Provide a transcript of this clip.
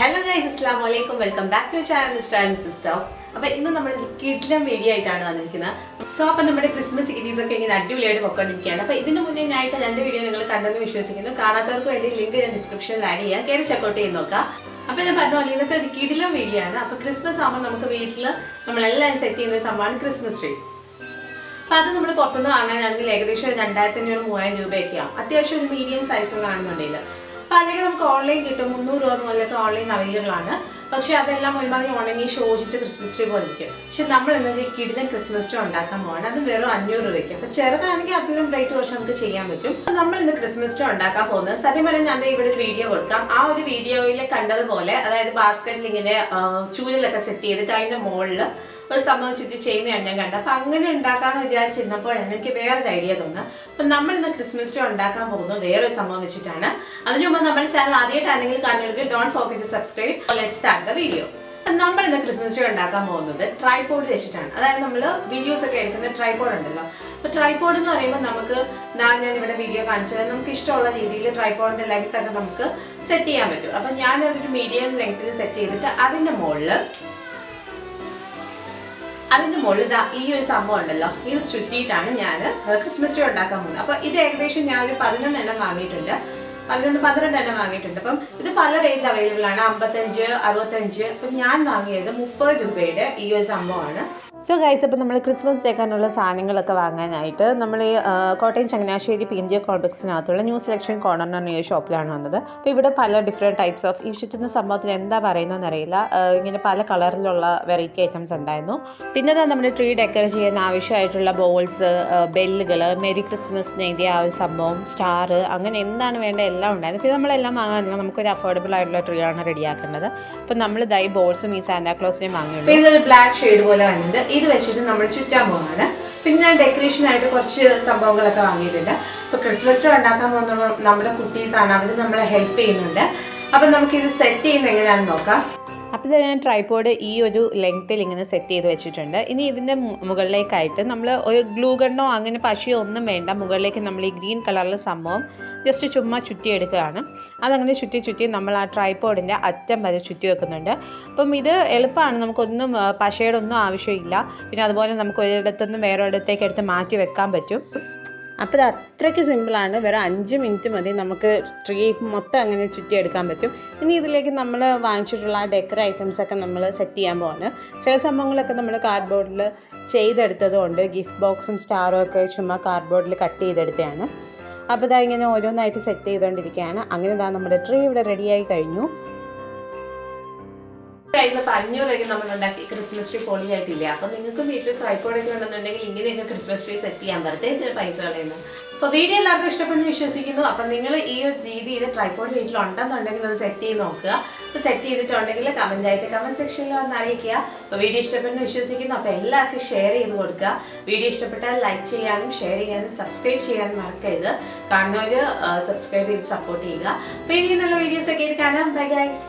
Hello guys അസ്ലാം വലൈക്കും welcome back to channel mister and സിസ്റ്റോക്സ് അപ്പൊ ഇന്ന് നമ്മൾ കിഡ്ലം വീഡിയോ ആയിട്ടാണ് വന്നിരിക്കുന്നത് സോ അപ്പൊ നമ്മുടെ ക്രിസ്മസ് സീരീസ് ഒക്കെ ഇങ്ങനെ അടിപൊളിയായിട്ട് പൊക്കോണ്ടിരിക്കുകയാണ്. അപ്പൊ ഇതിന് മുന്നേ ഞാനായിട്ട് രണ്ട് വീഡിയോ നിങ്ങൾ കണ്ടെന്ന് വിശ്വസിക്കുന്നു. കാണാത്തവർക്ക് വേണ്ടി ലിങ്ക് ഞാൻ ഡിസ്ക്രിപ്ഷനിൽ ആഡ് ചെയ്യാം. കയറി ചെക്കൗട്ട് ചെയ്ത് നോക്കാം. അപ്പൊ ഞാൻ പറഞ്ഞു പോലെ ഇന്നത്തെ ഒരു കിഡിലം വീഡിയോ അപ്പൊ ക്രിസ്മസ് ആകുമ്പോൾ നമുക്ക് വീട്ടിൽ നമ്മളെല്ലാം സെറ്റ് ചെയ്യുന്ന സംഭവമാണ് ക്രിസ്മസ് ട്രീ അപ്പൊ അത് നമ്മൾ പുറത്തുനിന്ന് വാങ്ങാനാണെങ്കിൽ ഏകദേശം രണ്ടായിരത്തി അഞ്ഞൂറ് മൂവായിരം രൂപയൊക്കെ ആവും അത്യാവശ്യം ഒരു മീഡിയം സൈസിലാണെന്നുണ്ടെങ്കിൽ അല്ലെങ്കിൽ നമുക്ക് ഓൺലൈൻ കിട്ടും. മുന്നൂറ് രൂപ മുതലൊക്കെ ഓൺലൈൻ അവൈലബിൾ ആണ്. പക്ഷെ അതെല്ലാം ഒരുമാതിരി ഉണങ്ങി ശോചിച്ച് ക്രിസ്മസ് ട്രീ പോലെ ഇരിക്കും. പക്ഷെ നമ്മൾ ഇന്നൊരു കിടിലൻ ക്രിസ്മസ് ട്രീ ഉണ്ടാക്കാൻ പോകണം അത് വെറും അഞ്ഞൂറ് രൂപയ്ക്ക്. അപ്പൊ ചെറുതാണെങ്കിൽ അതിലും റേറ്റ് കുറച്ച് നമുക്ക് ചെയ്യാൻ പറ്റും. നമ്മൾ ഇന്ന് ക്രിസ്മസ് ട്രീ ഉണ്ടാക്കാൻ പോകുന്നത്. സത്യം പറഞ്ഞാൽ ഞാൻ ഇവിടെ ഒരു വീഡിയോ കൊടുക്കാം. ആ ഒരു വീഡിയോയിൽ കണ്ടതുപോലെ അതായത് ബാസ്ക്കറ്റിൽ ഇങ്ങനെ ചൂലിലൊക്കെ സെറ്റ് ചെയ്തിട്ട് അതിന്റെ മുകളിൽ ഒരു സംഭവം ചുറ്റി ചെയ്യുന്ന ഞാൻ കണ്ട. അപ്പൊ അങ്ങനെ ഉണ്ടാക്കാന്ന് വിചാരിച്ചിരുന്നപ്പോഴാണ് എനിക്ക് വേറൊരു ഐഡിയ തോന്നുന്നു. അപ്പൊ നമ്മൾ ഇന്ന് ക്രിസ്മസ് ട്രീ ഉണ്ടാക്കാൻ പോകുന്നത് വേറൊരു സംഭവം വെച്ചിട്ടാണ്. അതിനു മുമ്പ് നമ്മുടെ ചാനൽ ആദ്യമായിട്ടാണെങ്കിൽ കാണുകൾക്ക് don't forget subscribe let start the video നമ്മൾ ഇന്ന് ക്രിസ്മസ് ട്രീ ഉണ്ടാക്കാൻ പോകുന്നത് ട്രൈപോഡ് വെച്ചിട്ടാണ്. അതായത് നമ്മൾ വീഡിയോസ് ഒക്കെ എടുക്കുന്ന ട്രൈപോഡ് ഉണ്ടല്ലോ. അപ്പൊ ട്രൈപോഡ് എന്ന് പറയുമ്പോൾ നമുക്ക് ഞാൻ ഇവിടെ വീഡിയോ കാണിച്ചത് നമുക്ക് ഇഷ്ടമുള്ള രീതിയിൽ ട്രൈപോഡിന്റെ ലെങ്ത് ഒക്കെ നമുക്ക് സെറ്റ് ചെയ്യാൻ പറ്റും. അപ്പൊ ഞാൻ അതൊരു മീഡിയം ലെങ്ത്തിൽ സെറ്റ് ചെയ്തിട്ട് അതിന്റെ മുകളിൽ അതിന്റെ മുകളിൽ ഈ ഒരു സംഭവം ഉണ്ടല്ലോ. ഇത് ചുറ്റിയിട്ടാണ് ഞാൻ ക്രിസ്മസ് ട്രീ ഉണ്ടാക്കാൻ പോകുന്നത്. അപ്പൊ ഇത് ഏകദേശം ഞാൻ ഒരു പതിനൊന്ന് എണ്ണം വാങ്ങിയിട്ടുണ്ട്. പതിനൊന്ന് പന്ത്രണ്ട് എണ്ണം വാങ്ങിയിട്ടുണ്ട്. അപ്പം ഇത് പല റേറ്റിൽ അവൈലബിൾ ആണ്. അമ്പത്തഞ്ച് അറുപത്തഞ്ച്. അപ്പം ഞാൻ വാങ്ങിയത് മുപ്പത് രൂപയുടെ ഈ ഒരു സംഭവമാണ്. സോ ഗൈസ് അപ്പോൾ നമ്മൾ ക്രിസ്മസ് ഡേക്കാനുള്ള സാധനങ്ങളൊക്കെ വാങ്ങാനായിട്ട് നമ്മൾ Kottayam Changanassery P N G കോംപ്ലക്സിനകത്തുള്ള new selection corner എന്ന് പറഞ്ഞ ഷോപ്പിലാണ് വന്നത്. അപ്പോൾ ഇവിടെ പല ഡിഫറെന്റ് ടൈപ്സ് ഓഫ് ഈ ചുറ്റുന്ന സംഭവത്തിന് എന്താ പറയുന്നതെന്ന് അറിയില്ല. ഇങ്ങനെ പല കളറിലുള്ള വെറൈറ്റി ഐറ്റംസ് ഉണ്ടായിരുന്നു. പിന്നെ ദാ നമ്മുടെ ട്രീ ഡെക്കർ ചെയ്യാൻ ആവശ്യമായിട്ടുള്ള ബോൾസ് ബെല്ലുകൾ മെരി ക്രിസ്മസ് എഴുതിയ ആ ഒരു സംഭവം സ്റ്റാർ അങ്ങനെ എന്താണ് വേണ്ട എല്ലാം ഉണ്ടായിരുന്നു. പിന്നെ നമ്മളെല്ലാം വാങ്ങാൻ നമുക്കൊരു അഫോർഡബിൾ ആയിട്ടുള്ള ട്രീ ആണ് റെഡിയാക്കേണ്ടത് അപ്പോൾ നമ്മൾ ദൈ ബോൾസും ഈ സാന്താക്ലോസിനെയും വാങ്ങിയിട്ടുണ്ട് ഇതൊരു ബ്ലാക്ക് ഷെയ്ഡ് പോലെ വന്നിട്ട് ഇത് വെച്ചിട്ട് നമ്മൾ ചുറ്റാൻ പോകുന്നതാണ് പിന്നെ ഞാൻ ഡെക്കറേഷനായിട്ട് കുറച്ച് സംഭവങ്ങളൊക്കെ വാങ്ങിയിട്ടുണ്ട്. അപ്പൊ ക്രിസ്മസ് ട്രീ ഉണ്ടാക്കാൻ പോകുന്ന നമ്മുടെ കുട്ടീസാണ് അവർ നമ്മളെ ഹെൽപ്പ് ചെയ്യുന്നുണ്ട്. അപ്പൊ നമുക്കിത് സെറ്റ് ചെയ്യുന്ന എങ്ങനെയാണെന്ന് നോക്കാം. അപ്പോൾ ഞാൻ ട്രൈപോഡ് ഈ ഒരു ലെങ്ത്തിൽ ഇങ്ങനെ സെറ്റ് ചെയ്ത് വെച്ചിട്ടുണ്ട്. ഇനി ഇതിന്റെ മുകളിലേക്കായിട്ട് നമ്മൾ ഒരു ഗ്ലൂ ഗണ്ണോ അങ്ങനെ പശയോ ഒന്നും വേണ്ട. മുകളിലേക്ക് നമ്മൾ ഈ ഗ്രീൻ കളറിലെ സംഭവം ജസ്റ്റ് ചുമ്മാ ചുറ്റിയെടുക്കുകയാണ്. അതങ്ങനെ ചുറ്റി ചുറ്റി നമ്മൾ ആ ട്രൈപോഡിന്റെ അറ്റം വരെ ചുറ്റി വെക്കുന്നുണ്ട്. അപ്പം ഇത് എളുപ്പമാണ്. നമുക്കൊന്നും പശയുടെ ഒന്നും ആവശ്യമില്ല. പിന്നെ അതുപോലെ നമുക്ക് ഒരിടത്തുനിന്ന് വേറെ ഒരിടത്തേക്ക് എടുത്ത് മാറ്റി വെക്കാൻ പറ്റും. അപ്പോൾ ഇത് അത്രയ്ക്ക് സിമ്പിളാണ് വെറും അഞ്ച് മിനിറ്റ് മതി. നമുക്ക് ട്രീ മൊത്തം അങ്ങനെ ചുറ്റിയെടുക്കാൻ പറ്റും. ഇനി ഇതിലേക്ക് നമ്മൾ വാങ്ങിച്ചിട്ടുള്ള ആ ഡെക്കർ ഐറ്റംസൊക്കെ നമ്മൾ സെറ്റ് ചെയ്യാൻ പോവാണ്. ചില സംഭവങ്ങളൊക്കെ നമ്മൾ കാർഡ്ബോർഡിൽ ചെയ്തെടുത്തതുകൊണ്ട് ഗിഫ്റ്റ് ബോക്സും സ്റ്റാറും ഒക്കെ ചുമ്മാ കാർഡ്ബോർഡിൽ കട്ട് ചെയ്തെടുത്തതാണ്. അപ്പോൾ ഇതാ ഇങ്ങനെ ഓരോന്നായിട്ട് സെറ്റ് ചെയ്തുകൊണ്ടിരിക്കുകയാണ് അങ്ങനെ ഇതാ നമ്മുടെ ട്രീ ഇവിടെ റെഡിയായി കഴിഞ്ഞു. അപ്പൊ അഞ്ഞൂറ് രൂപയ്ക്ക് നമ്മൾ ഉണ്ടാക്കി ക്രിസ്മസ് ട്രീ പൊളിയായിട്ടില്ലേ അപ്പൊ നിങ്ങൾക്ക് വീട്ടിൽ ട്രൈപ്പോഡൊക്കെ ഉണ്ടെന്നുണ്ടെങ്കിൽ ഇങ്ങനെയൊക്കെ ക്രിസ്മസ് ട്രീ സെറ്റ് ചെയ്യാൻ വെറുതെ ഇതിന് പൈസ കളയുന്നു. അപ്പൊ വീഡിയോ എല്ലാവർക്കും ഇഷ്ടപ്പെടുന്നു വിശ്വസിക്കുന്നു. അപ്പൊ നിങ്ങൾ ഈ രീതിയിൽ ട്രൈപ്പോഡ് വീട്ടിൽ ഉണ്ടെന്നുണ്ടെങ്കിൽ അത് സെറ്റ് ചെയ്ത് നോക്കുക. അപ്പൊ സെറ്റ് ചെയ്തിട്ടുണ്ടെങ്കിൽ കമന്റ് ആയിട്ട് കമന്റ് സെക്ഷനിൽ വന്ന് അറിയിക്കുക. അപ്പൊ വീഡിയോ ഇഷ്ടപ്പെടുന്നു വിശ്വസിക്കുന്നു. അപ്പൊ എല്ലാവർക്കും ഷെയർ ചെയ്ത് കൊടുക്കുക. വീഡിയോ ഇഷ്ടപ്പെട്ടാൽ ലൈക്ക് ചെയ്യാനും ഷെയർ ചെയ്യാനും സബ്സ്ക്രൈബ് ചെയ്യാനും മറക്കരുത്. കാണുന്നവര് സബ്സ്ക്രൈബ് ചെയ്ത് സപ്പോർട്ട് ചെയ്യുക. അപ്പൊ ഇനി നല്ല വീഡിയോസ് ഒക്കെ ആയിട്ട് കാണാം. Bye guys